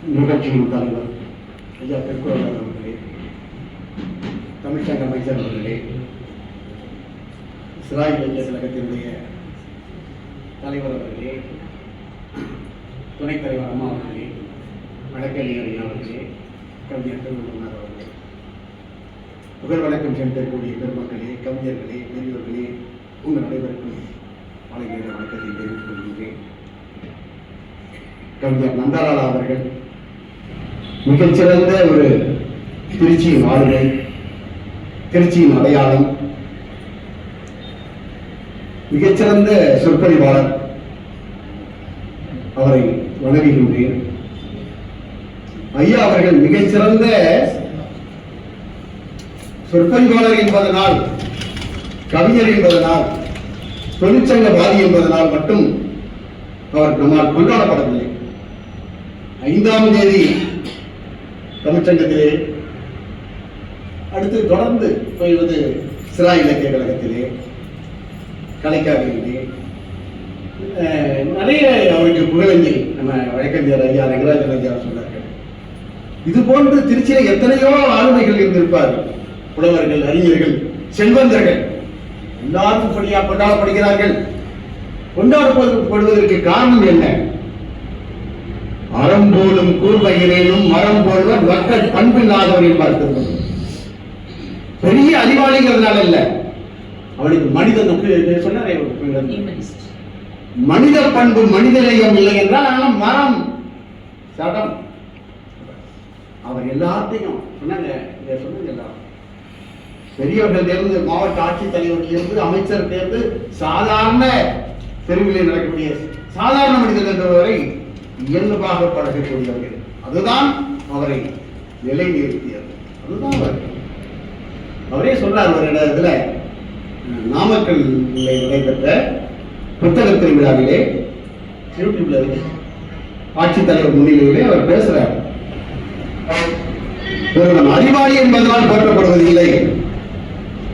நிகழ்ச்சியின் தலைவர் ஐயா திருக்குறள் அவர்களே தமிழ்ச்சங்க அமைச்சர் அவர்களே சிராய் இளைஞர் கழகத்தினுடைய தலைவர் அவர்களே துணைத் தலைவர் அம்மா அவர்களே வழக்கறிஞர் அவர்களே கவிஞர் திருவள்ளுவர் அவர்களே புகழ் வணக்கம் செலுத்தக்கூடிய பெருமக்களே கவிஞர்களே பெரியவர்களே உங்கள் அனைவருக்கும் மாலை நேர வணக்கத்தை தெரிவித்துக் கொள்கிறேன் கவிஞர் நந்தலாலா அவர்கள் மிகச்சிறந்த ஒரு திருச்சியின் ஆளுமை திருச்சியின் அடையாளம் மிகச்சிறந்த சொற்பொழிவாளர் அவரை வணங்குகின்றேன். ஐயா அவர்கள் மிகச்சிறந்த சொற்பொழிவாளர் என்பதனால் கவிஞர் என்பதனால் தொழிற்சங்கவாதி என்பதனால் மட்டும் அவர் நம்மால் கொண்டாடப்படவில்லை. ஐந்தாம் தேதி தமிழ்ச்சங்கத்திலே அடுத்து தொடர்ந்து போய்வது சிலா இலக்கிய கழகத்திலே கலைக்காவிலே நிறைய அவருக்கு புகழஞ்சி நம்ம வழக்கறிஞர் ஐயா ரங்கராஜன் ஐயா சொன்னார்கள். இது போன்று திருச்சியில எத்தனையோ ஆளுமைகள் இருந்திருப்பார்கள். புலவர்கள் அறிஞர்கள் செல்வந்தர்கள். எல்லாரும் படியா கொண்டாடப்படுகிறார்கள். கொண்டாடப்படுவதற்கு காரணம் என்ன? அறம் போலும் கூர்வயிரேனும் மரம் போல்வர் மக்கள் பண்பில்லாதவர் என்பார் திருவள்ளுவர். பெரிய அறிவாளிங்கிறதுனால இல்ல. அவனுக்கு மனிதனுக்கு சொன்னாரே ஒரு Humanist. மனித பண்பு மனிதநேயம் இல்லை என்றால் ஆனால் மரம் சடம். அவர் எல்லாத்தையும் சொன்னாங்க சொன்னாங்க பெரியவர்கள் இருந்து மாவட்ட ஆட்சித்தலைவர்கள் இருந்து அமைச்சர் இருந்து சாதாரண தெருவிலே நடக்கக்கூடிய சாதாரண மனிதர்கள் வரை இயல்பாக பழகக்கூடியவர்கள் அதுதான் அவரை நிலைநிறுத்தியது. அதுதான் அவர். அவரே சொல்றார் ஒரு இடத்துல நாமக்கல் நடைபெற்ற புத்தக திருவிழாவிலே யூடியூப்ல இருக்கு. ஆட்சித்தலைவர் முன்னிலையிலே அவர் பேசுறார். ஒருவன் அறிவாளி என்பதால் போற்றப்படுவது இல்லை.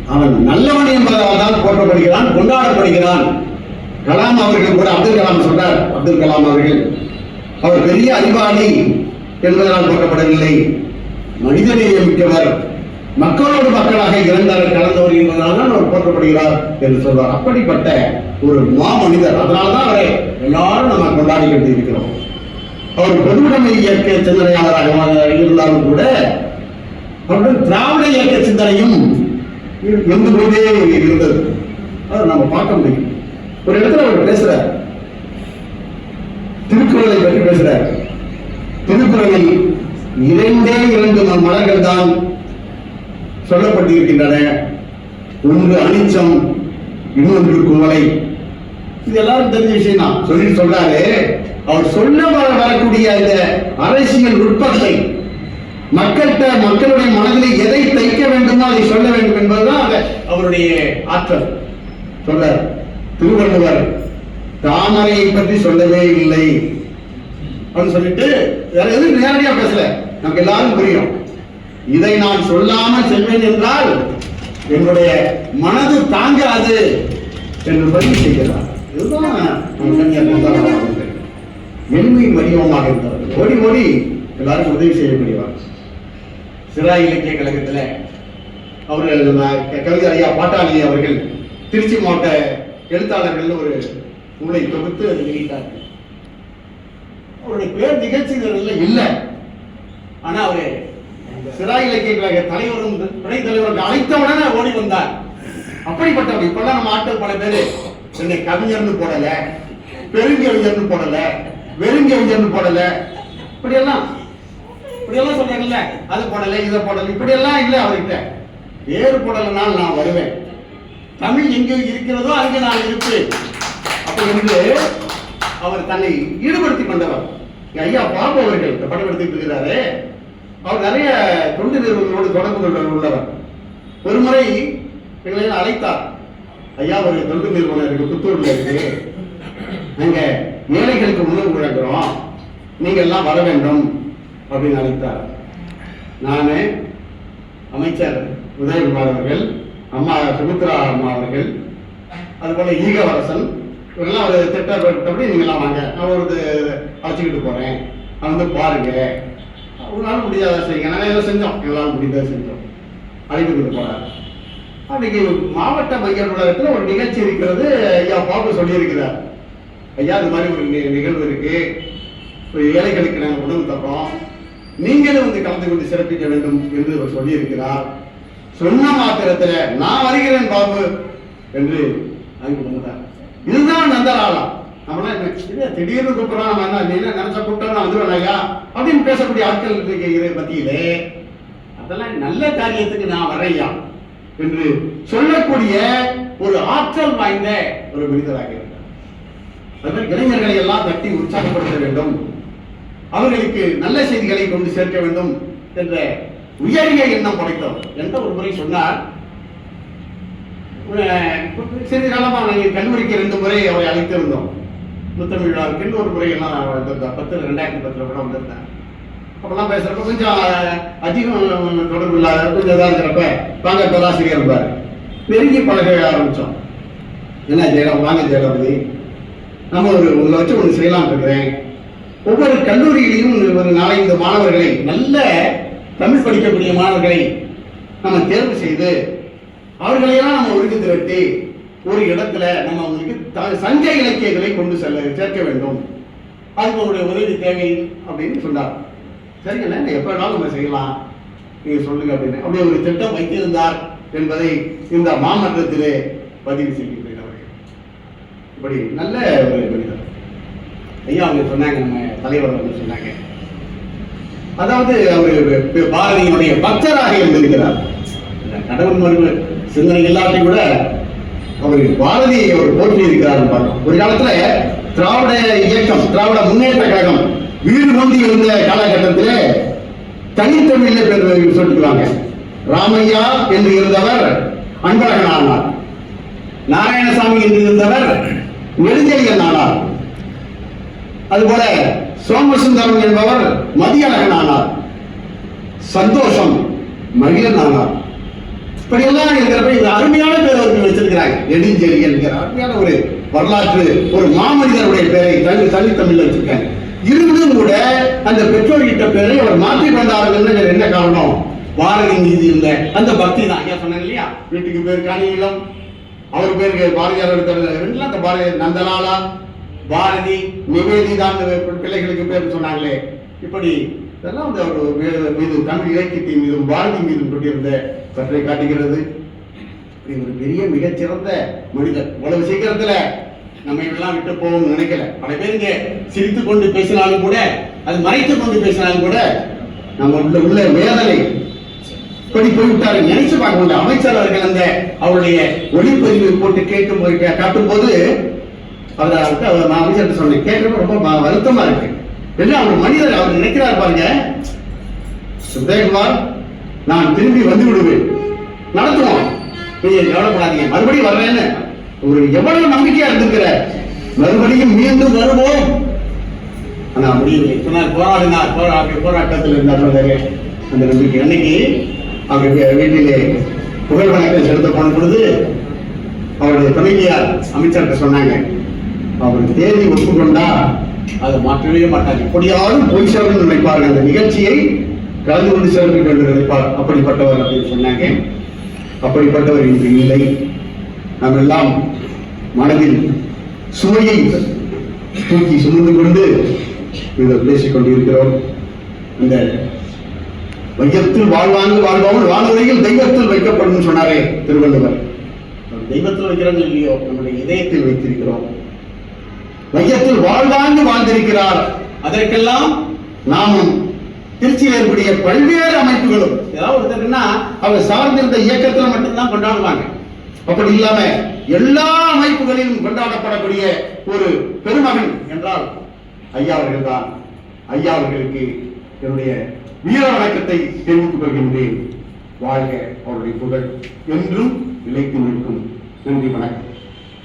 அவன் நல்லவன் என்பதால் தான் போற்றப்படுகிறான் கொண்டாடப்படுகிறான். கலாம் அவர்கள் கூட அப்துல் கலாம் சொல்றார் அப்துல் கலாம் அவர்கள் அவர் பெரிய அறிவாளி என்பதனால் பார்க்கப்படவில்லை. மனிதநேய மிக்கவர் மக்களோடு மக்களாக இறந்தார் கலந்தவர் என்பதனால் தான் அவர் போற்றப்படுகிறார் என்று சொல்வார். அப்படிப்பட்ட ஒரு மா மாமனிதர் அதனால்தான் அவரை எல்லாரும் நம்ம கொண்டாடி கொண்டு இருக்கிறோம் அவர் பொதுவுடைமை இயக்க சிந்தனையாளராக இருந்தாலும் கூட அவருடன் திராவிட இயக்க சிந்தனையும் இருந்து கொண்டே இருந்தது. அதை நம்ம பார்க்க முடியும். ஒரு இடத்துல அவர் பேசுறார். திருக்குறளை பற்றி பேசுறார். திருக்குறளில் இரண்டே இரண்டு மலர்கள் தான் சொல்லப்பட்டிருக்கின்றன. ஒன்று அனிச்சம் இன்னொன்று குவளை. இது எல்லாரும் தெரிஞ்ச விஷயம் தான் சொல்லி சொல்றாரு. அவர் சொன்ன வரக்கூடிய இந்த அரசியல் நுட்பத்தை மக்கள்கிட்ட மக்களுடைய மனதில் எதை தைக்க வேண்டுமோ அதை சொல்ல வேண்டும் என்பதுதான் அவருடைய ஆற்றல். சொல்றார். திருவள்ளுவர் தாமரையை பற்றி சொல்லவே இல்லை. அப்படின்னு சொல்லிட்டு வேற எதுவும் நேரடியா பேசல. நமக்கு எல்லாரும் புரியும். இதை நான் சொல்லாமல் செல்வேன் என்றால் என்னுடைய மனது தாங்காது என்று பதிவு செய்கிறார். இதுதான் நம்ம வடிவமாக இருந்தார் ஓடி ஓடி எல்லாருக்கும் உதவி செய்யக்கூடியவர். சிறா இலக்கிய கழகத்தில் அவர்கள் நம்ம ஐயா பாட்டாளி அவர்கள் திருச்சி மாவட்ட எழுத்தாளர்கள் ஒரு நூலை தொகுத்து அதை வெளியிட்டார்கள். அவருடைய பேர் நிகழ்ச்சிகள் இல்லை. ஆனா அவரு சிறா இலக்கிய கழக தலைவரும் துணை தலைவரும் அழைத்தவுடனே ஓடி வந்தார். அப்படிப்பட்டவர். இப்பெல்லாம் நம்ம ஆட்கள் பல பேரு என்னை கவிஞர்னு போடல பெருங்கவிஞர்னு போடல வெறுங்கவிஞர்னு போடல. இப்படியெல்லாம் இப்படியெல்லாம் சொல்றாங்கல்ல அது போடல இதை போடல இப்படியெல்லாம் இல்லை அவர்கிட்ட. வேறு போடலைனால் நான் வருவேன். தமிழ் எங்கே இருக்கிறதோ அங்கே நான் இருப்பேன். அப்படி என்று அவர் தன்னை ஈடுபடுத்திக் கொண்டவர். ஐயா பாபு அவர்கள் இந்த படம் எடுத்துட்டு இருக்கிறாரு. அவர் நிறைய தொண்டு நிறுவனங்களோடு தொடர்பு கொண்டு உள்ளவர். ஒரு முறை எங்களை அழைத்தார். ஐயா ஒரு தொண்டு நிறுவனம் இருக்கு புத்தூர்ல இருக்கு. நாங்க ஏழைகளுக்கு உணவு வழங்குறோம். நீங்க எல்லாம் வர வேண்டும் அப்படின்னு அழைத்தார். நானு அமைச்சர் உதயகுமார் அவர்கள் அம்மா சுமித்ரா அம்மா அவர்கள் அதுபோல ஈகவரசன் இவங்கெல்லாம் ஒரு திட்டப்பட்டபடி நீங்களாம் வாங்க. நான் ஒரு அழைச்சிக்கிட்டு போகிறேன் நான் வந்து பாருங்க. உங்களால் முடியாத செய்யுங்க நாங்கள் ஏதோ செஞ்சோம். எங்களால் முடிந்ததை செஞ்சோம். அழைத்துக்கிட்டு போறாரு. அன்றைக்கி மாவட்ட மையர் உலகத்தில் ஒரு நிகழ்ச்சி இருக்கிறது ஐயா பாபு சொல்லியிருக்கிறார். ஐயா இது மாதிரி ஒரு நிகழ்வு இருக்கு. ஒரு ஏழைகளுக்கு நாங்கள் உணவு தர்றோம். நீங்களும் வந்து கலந்து கொண்டு சிறப்பிக்க வேண்டும் என்று அவர் சொல்லியிருக்கிறார். சொன்ன மாத்திரத்தில் நான் வருகிறேன் பாபு என்று அங்கு வந்தார் இதுதான் நந்தலாலம் நம்மளாம் என்ன, திடீர்னு கூப்பிடலாம் நம்ம என்ன என்ன நினைச்ச கூப்பிட்டோம் நான் வந்துடுவேன் ஐயா அப்படின்னு பேசக்கூடிய ஆட்கள் இருக்கிற மத்தியிலே அதெல்லாம் நல்ல காரியத்துக்கு நான் வரையா என்று சொல்லக்கூடிய ஒரு ஆற்றல் வாய்ந்த ஒரு மனிதராக இருக்கிறார் அதனால் இளைஞர்களை எல்லாம் தட்டி உற்சாகப்படுத்த வேண்டும். அவர்களுக்கு நல்ல செய்திகளை கொண்டு சேர்க்க வேண்டும் என்ற உயரிய எண்ணம் படைத்தவர். என்ற ஒரு முறை சொன்னார் சிறிது காலமாக நாங்கள் கல்லூரிக்கு ரெண்டு முறை அவரை அழைத்திருந்தோம். முத்தமிழ் விழாவுக்கு ஒரு முறையெல்லாம் அவன் பத்தில் ரெண்டாயிரத்தி பத்தில் கூட வந்திருந்தேன். அப்பெல்லாம் பேசுகிறப்ப கொஞ்சம் அதிகம் தொடர்பு இல்லாத கொஞ்சம் இதாக இருக்கிறப்ப வாங்க பேராசிரியர் இருப்பார் நெருங்கி பழக ஆரம்பித்தோம் என்ன ஜெயலலிதா வாங்க ஜெயலபதி நம்ம ஒரு உங்களை வச்சு ஒன்று செய்யலாம் இருக்கிறேன். ஒவ்வொரு கல்லூரியிலையும் ஒரு நாலஞ்சு மாணவர்களை நல்ல தமிழ் படிக்கக்கூடிய மாணவர்களை நம்ம தேர்வு செய்து அவர்களையெல்லாம் நம்ம ஒழுங்கு திரட்டி ஒரு இடத்துல நம்ம அவங்களுக்கு த- சங்க இலக்கியங்களை கொண்டு செல்ல சேர்க்க வேண்டும். அதுக்கு உங்களுடைய உதவி தேவை அப்படின்னு சொன்னார். சரிங்களா? நான் எப்ப வேணாலும் நம்ம செய்யலாம். நீங்க சொல்லுங்க அப்படின்னு. அப்படி ஒரு திட்டம் வைத்திருந்தார் என்பதை இந்த மாமன்றத்திலே பதிவு செய்கின்றேன் அவர்கள். இப்படி நல்ல ஒரு மனிதர். ஐயா அவங்க சொன்னாங்க நம்ம தலைவர் வந்து சொன்னாங்க. அதாவது அவர் பாரதியினுடைய பக்தராக இருந்திருக்கிறார். கடவுள் மருமகள். சிந்தனை எல்லாத்தையும் கூட அவர் பாரதியை அவர் போற்றி இருக்கிறார் ஒரு காலத்துல திராவிட இயக்கம் திராவிட முன்னேற்ற கழகம் வீடு நோந்தி இருந்த காலகட்டத்தில் தனித்தமிழ்ல பேர் சொல்லிக்குவாங்க. ராமையா என்று இருந்தவர் அன்பழகன் ஆனார். நாராயணசாமி என்று இருந்தவர் நெடுஞ்செழியன் ஆனார். அதுபோல சோமசுந்தரம் என்பவர் மதியழகன் ஆனார். சந்தோஷம் மகிழன் ஆனார். இப்படியெல்லாம் இருக்கிறப்ப இந்த அருமையான பேர் அவர்கள் வச்சிருக்கிறாங்க நெடுஞ்செழி என்கிற அருமையான ஒரு வரலாற்று ஒரு மாமனிதருடைய பேரை தனி தமிழ்ல வச்சிருக்காங்க. இருந்தும் கூட அந்த பெற்றோர்கிட்ட பேரை அவர் மாற்றி கொண்டார்கள் என்ன காரணம்? பாரதி மீது இருந்த அந்த பக்தி தான். ஐயா சொன்னாங்க இல்லையா? வீட்டுக்கு பேர் காணியிலம் அவர் பேருக்கு பாரதியார் எடுத்த அந்த பாரதி நந்தலாலா பாரதி நிவேதிதான் பிள்ளைகளுக்கு பேர் சொன்னாங்களே. இப்படி இதெல்லாம் வந்து அவர் மீது- தமிழ் இலக்கியத்தின் மீதும் பாரதி மீதும் கொண்டிருந்த பற்றை காட்டுகிறது. இப்படி ஒரு பெரிய மிகச்சிறந்த மனிதர் இவ்வளவு சீக்கிரத்துல நம்ம இதெல்லாம் விட்டு போகணும்னு நினைக்கல. பல பேர் இங்கே சிரித்து கொண்டு பேசினாலும் கூட அது மறைத்து கொண்டு பேசினாலும் கூட நம்ம உள்ள உள்ள வேதனை படி போய்விட்டாரு நினைச்சு பார்க்க முடியல அமைச்சர் அவர்கள் அந்த அவருடைய ஒளிப்பதிவு போட்டு கேட்கும் போய் கே- காட்டும் போது அவர் அவர்கிட்ட அவர் நான் அமைச்சர்கிட்ட சொன்னேன். கேட்கறப்ப ரொம்ப வருத்தமா இருக்கு. என்ன அவர் மனிதர் அவர் நினைக்கிறார் பாருங்க உதயகுமார் நான் திரும்பி வந்து விடுவேன் நடத்துவோம். நீங்க கவலைப்படாதீங்க. மறுபடியும் வர்றேன்னு ஒரு எவ்வளவு நம்பிக்கையா இருந்திருக்கிற. மறுபடியும் மீண்டும் வருவோம். ஆனா முடியல சொன்னார் போராடினார்? போராட்ட போராட்டத்தில் இருந்தார் அந்த நம்பிக்கை அன்னைக்கு அவர் வீட்டிலே புகழ் வணக்கம் செலுத்த போன பொழுது அவருடைய துணைவியார் அமைச்சர்கிட்ட சொன்னாங்க. அவர் தேதி ஒப்புக்கொண்டா அதை மாற்றவே மாட்டாங்க எப்படியாலும் போய் சேரணும்னு நினைப்பார்கள். அந்த நிகழ்ச்சியை கலந்து கொண்டு சேர்ந்து வேண்டும் நினைப்பார். அப்படிப்பட்டவர் அப்படின்னு சொன்னாங்க. அப்படிப்பட்டவர் இன்று இல்லை. நாம் எல்லாம் மனதில் சுமையை தூக்கி சுமந்து கொண்டு இதை பேசிக் கொண்டிருக்கிறோம். இந்த வையத்தில் வாழ்வாங்கு வாழ்வாமல் வாழ்வதையில் தெய்வத்தில் வைக்கப்படும் சொன்னாரே திருவள்ளுவர். தெய்வத்தில் வைக்கிறாங்க இல்லையோ? நம்முடைய இதயத்தில் வைத்திருக்கிறோம். வையத்தில் வாழ்வாங்கு வாழ்ந்திருக்கிறார். அதற்கெல்லாம் நாமும் திருச்சியில் இருக்கக்கூடிய பல்வேறு அமைப்புகளும் ஏதாவது ஒருத்தருன்னா அவங்க சார்ந்திருந்த இயக்கத்துல மட்டும்தான் கொண்டாடுவாங்க. அப்படி இல்லாம எல்லா அமைப்புகளிலும் கொண்டாடப்படக்கூடிய ஒரு பெருமகன் என்றால் ஐயா அவர்கள் தான் ஐயா அவர்களுக்கு என்னுடைய வீர வணக்கத்தை தெரிவித்துக் கொள்கின்றேன். வாழ்க அவருடைய புகழ் என்றும் நிலைத்து நிற்கும். நன்றி வணக்கம்.